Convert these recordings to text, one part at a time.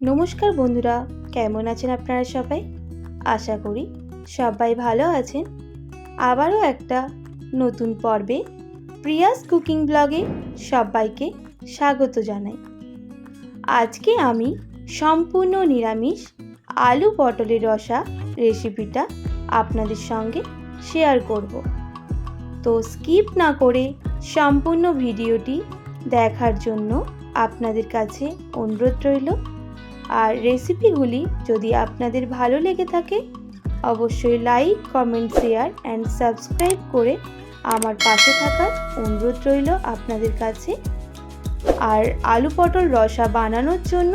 নমস্কার বন্ধুরা, কেমন আছেন আপনারা সবাই? আশা করি সবাই ভালো আছেন। আবারও একটা নতুন পর্বে প্রিয়াস কুকিং ব্লগে সবাইকে স্বাগত জানাই। আজকে আমি সম্পূর্ণ নিরামিষ আলু পটলের রসা রেসিপিটা আপনাদের সঙ্গে শেয়ার করব। তো স্কিপ না করে সম্পূর্ণ ভিডিওটি দেখার জন্য আপনাদের কাছে অনুরোধ রইল। আর রেসিপিগুলি যদি আপনাদের ভালো লেগে থাকে, অবশ্যই like comment share and subscribe করে আমার পাশে থাকার অনুরোধ রইল আপনাদের কাছে। আর আলু পটল রসা বানানোর জন্য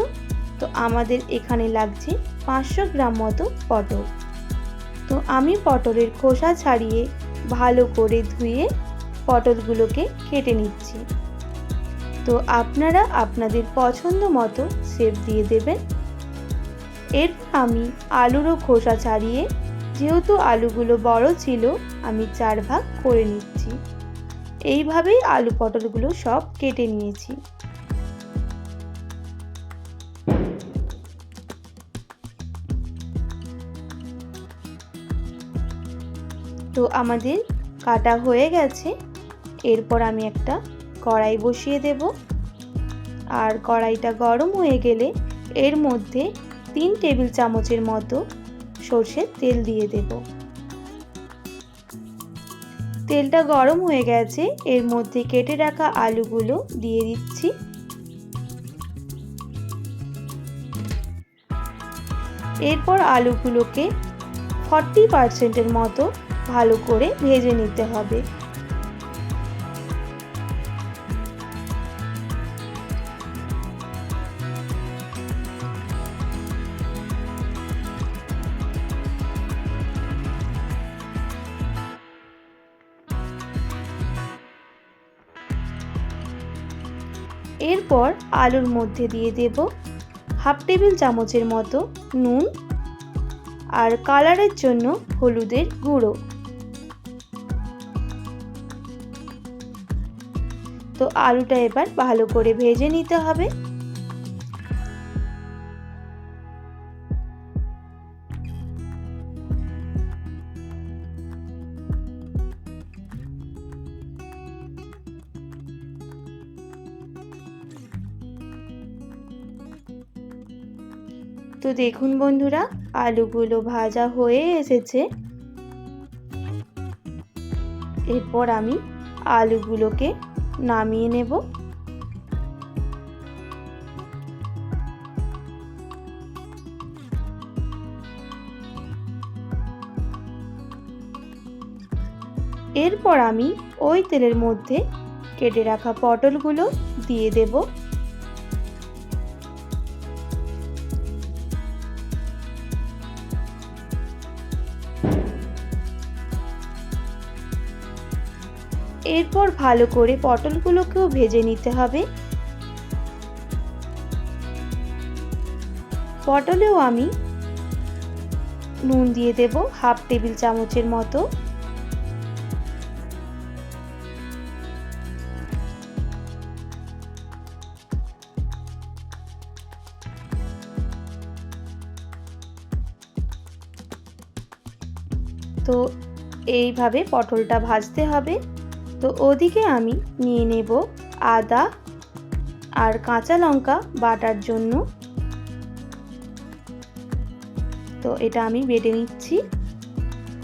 তো আমাদের এখানে লাগছে পাঁচশো গ্রাম মতো পটল। তো আমি পটলের খোসা ছাড়িয়ে ভালো করে ধুয়ে পটলগুলোকে কেটে নিচ্ছি। তো আপনারা আপনাদের পছন্দ মতো শেপ দিয়ে দেবেন। এরপর আমি আলুরও খোসা ছাড়িয়ে, যেহেতু আলুগুলো বড় ছিল, আমি চার ভাগ করে নিচ্ছি। এইভাবেই আলু পটলগুলো সব কেটে নিয়েছি। তো আমাদের কাটা হয়ে গেছে। এরপর আমি একটা কড়াই বসিয়ে দেব। আর কড়াইটা গরম হয়ে গেলে এর মধ্যে তিন টেবিল চামচের মতো সর্ষের তেল দিয়ে দেব। তেলটা গরম হয়ে গেছে, এর মধ্যে কেটে রাখা আলুগুলো দিয়ে দিচ্ছি। এরপর আলুগুলোকে ফর্টি পার্সেন্টের মতো ভালো করে ভেজে নিতে হবে। এরপর আলুর মধ্যে দিয়ে দেব হাফ টেবিল চামচের মতো নুন আর কালারের জন্য হলুদের গুঁড়ো। তো আলুটা এবার ভালো করে ভেজে নিতে হবে। তো দেখুন বন্ধুরা, আলুগুলো ভাজা হয়ে এসেছে। এরপর আমি আলুগুলোকে নামিয়ে নেব। এরপর আমি ওই তেলের মধ্যে কেটে রাখা পটলগুলো দিয়ে দেবো। এরপর ভালো করে পটলগুলোকেও ভেজে নিতে হবে। পটলেও আমি নুন দিয়ে দেব হাফ টেবিল চামচের মতো। তো এইভাবে পটলটা ভাজতে হবে। তো ওদিকে আমি নিয়ে নেব আদা আর কাঁচা লঙ্কা বাটার জন্য। তো এটা আমি বেটে নিচ্ছি।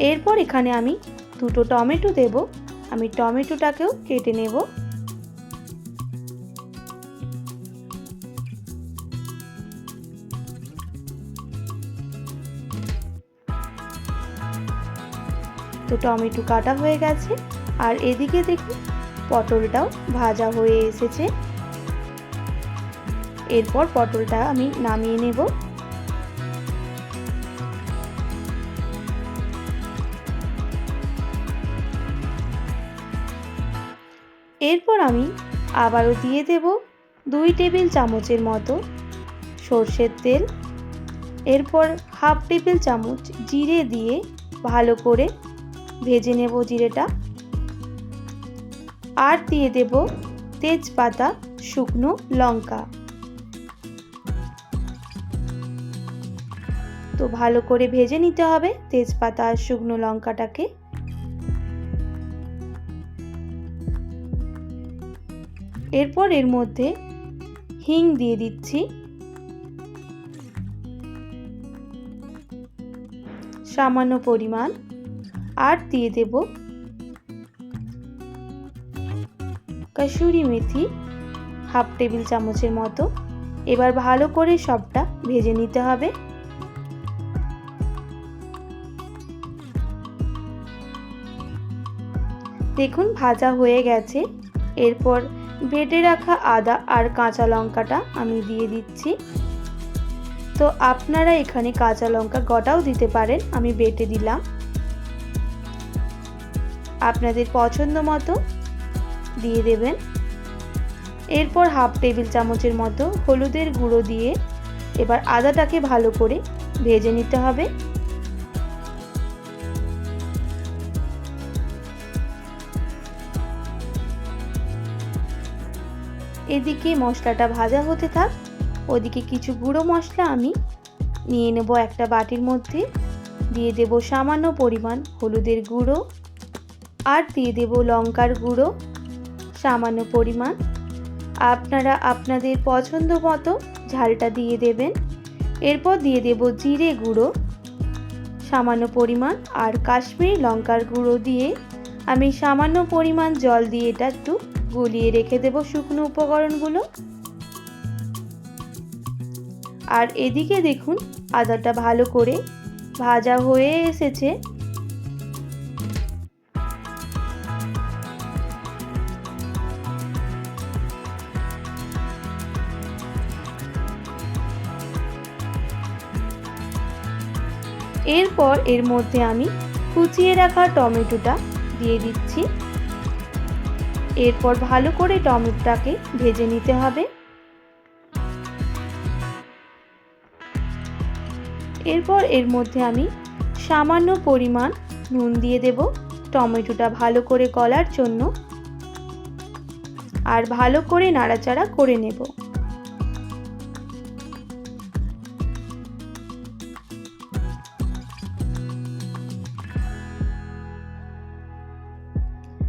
এরপর এখানে আমি দুটো টমেটো দেব। আমি টমেটোটাকেও কেটে নেব। তো টমেটো কাটা হয়ে গেছে। আর এদিকে দেখুন পটলটাও ভাজা হয়ে এসেছে। এরপর পটলটা আমি নামিয়ে নেব। এরপর আমি আবারও দিয়ে দেব দুই টেবিল চামচের মতো সর্ষের তেল। এরপর হাফ টেবিল চামচ জিরে দিয়ে ভালো করে ভেজে নেব জিরেটা। আর দিয়ে দেব তেজপাতা, শুকনো লঙ্কা। তো ভালো করে ভেজে নিতে হবে তেজপাতা আর শুকনো লঙ্কাটাকে। এরপর এর মধ্যে হিং দিয়ে দিচ্ছি। সামান্য পরিমাণ। আর দিয়ে দেব কসুরি মেথি, হাফ টেবিল চামচের মতো। এবার ভালো করে সবটা ভেজে নিতে হবে। দেখুন, ভাজা হয়ে গেছে। এরপর বেটে রাখা আদা আর কাঁচা লঙ্কাটা আমি দিয়ে দিচ্ছি। তো আপনারা এখানে কাঁচা লঙ্কা গোটাও দিতে পারেন, আমি বেটে দিলাম। আপনাদের পছন্দ মতো দিয়ে দেবেন। এরপর হাফ টেবিল চামচের মতো হলুদের গুঁড়ো দিয়ে এবার আদাটাকে ভালো করে ভেজে নিতে হবে। এদিকে মশলাটা ভাজা হতে থাক, ওদিকে কিছু গুঁড়ো মশলা আমি নিয়ে নেব একটা বাটির মধ্যে। দিয়ে দেব সামান্য পরিমাণ হলুদের গুঁড়ো আর দিয়ে দেব লঙ্কার গুঁড়ো। সামান্য পরিমাণ। আপনারা আপনাদের পছন্দ মতো ঝালটা দিয়ে দেবেন। এরপর দিয়ে দেব জিরে গুঁড়ো। সামান্য পরিমাণ আর কাশ্মীরি লঙ্কার গুঁড়ো দিয়ে আমি সামান্য পরিমাণ জল দিয়ে এটা একটু গুলিয়ে রেখে দেব শুকনো উপকরণগুলো। আর এদিকে দেখুন, আদাটা ভালো করে ভাজা হয়ে এসেছে। এরপর এর মধ্যে আমি কুচিয়ে রাখা টমেটোটা দিয়ে দিচ্ছি। এরপর ভালো করে টমেটোটাকে ভেজে নিতে হবে। এরপর এর মধ্যে আমি সামান্য পরিমাণ নুন দিয়ে দেব টমেটোটা ভালো করে গলার জন্য। আর ভালো করে নাড়াচাড়া করে নেব।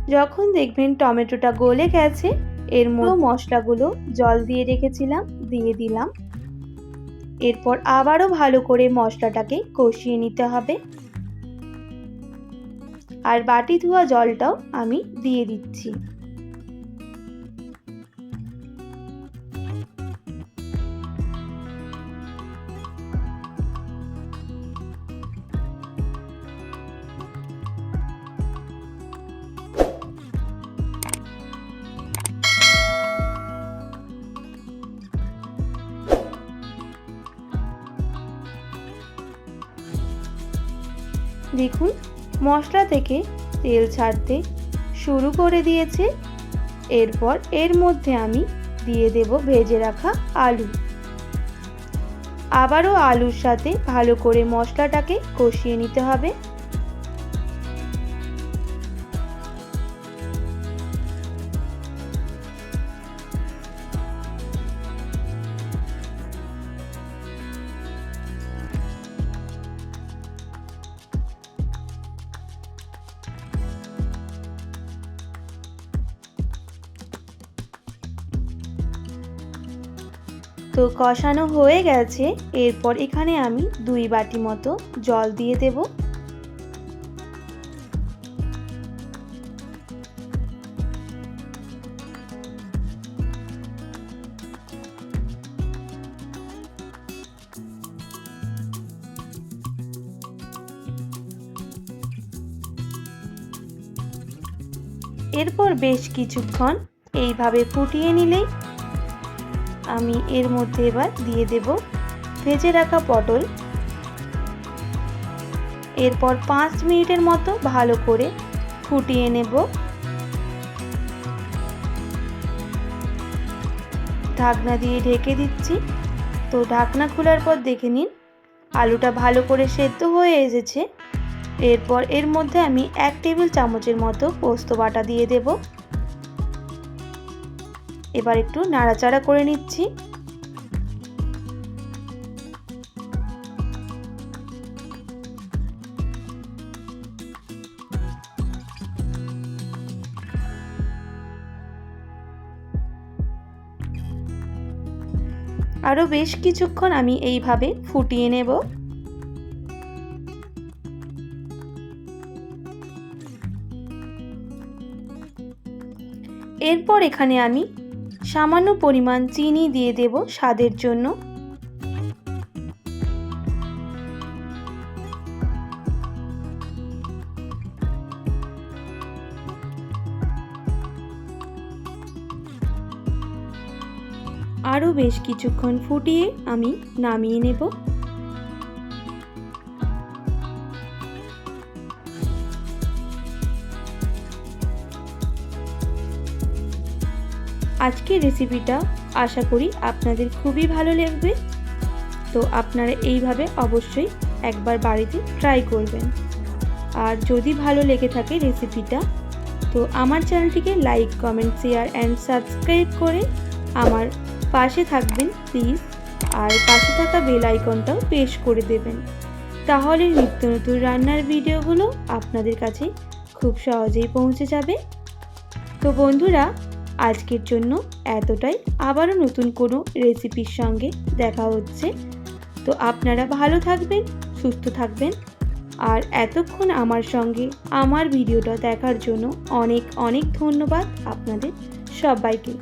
যখন দেখবেন টমেটোটা গলে গেছে এর মধ্যে মশলাগুলো জল দিয়ে রেখেছিলাম দিয়ে দিলাম। এরপর আবারও ভালো করে মশলাটাকে কষিয়ে নিতে হবে। আর বাটি ধোয়া জলটাও আমি দিয়ে দিচ্ছি। দেখুন, মশলা থেকে তেল ছাড়তে শুরু করে দিয়েছে। এরপর এর মধ্যে আমি দিয়ে দেব ভেজে রাখা আলু। আবারও আলুর সাথে ভালো করে মশলাটাকে কষিয়ে নিতে হবে। কষানো হয়ে গেছে, এরপর এখানে আমি দুই বাটি মতো জল দিয়ে দেব। এরপর বেশ কিছুক্ষণ এইভাবে ফুটিয়ে নিলেই আমি এর মধ্যে এবার দিয়ে দেব ভেজে রাখা পটল। এরপর পাঁচ মিনিটের মতো ভালো করে ফুটিয়ে নেব। ঢাকনা দিয়ে ঢেকে দিচ্ছি। তো ঢাকনা খোলার পর দেখে নিন, আলুটা ভালো করে সেদ্ধ হয়ে এসেছে। এরপর এর মধ্যে আমি এক টেবিল চামচের মতো পোস্ত বাটা দিয়ে দেব। এবার একটু নাড়াচাড়া করে নিচ্ছি। আরও বেশ কিছুক্ষণ আমি এইভাবে ফুটিয়ে নেব। এরপর এখানে আমি সামান্য পরিমাণ চিনি দিয়ে দেব স্বাদের জন্য। আরও বেশ কিছুক্ষণ ফুটিয়ে আমি নামিয়ে নেব। আজকের রেসিপিটা আশা করি আপনাদের খুবই ভালো লাগবে। তো আপনারা এইভাবে অবশ্যই একবার বাড়িতে ট্রাই করবেন। আর যদি ভালো লেগে থাকে রেসিপিটা তো আমার চ্যানেলটিকে like comment share and subscribe করে আমার পাশে থাকবেন প্লিজ আর পাশে থাকা বেল আইকনটাও প্রেস করে দেবেন। তাহলে নিত্য নতুন রান্নার ভিডিওগুলো আপনাদের কাছে খুব সহজেই পৌঁছে যাবে। তো বন্ধুরা আজকের জন্য এতটাই। আবারও নতুন কোনো রেসিপির সঙ্গে দেখা হচ্ছে। তো আপনারা ভালো থাকবেন, সুস্থ থাকবেন। আর এতক্ষণ আমার সঙ্গে আমার ভিডিওটা দেখার জন্য অনেক অনেক ধন্যবাদ আপনাদের সবাইকে।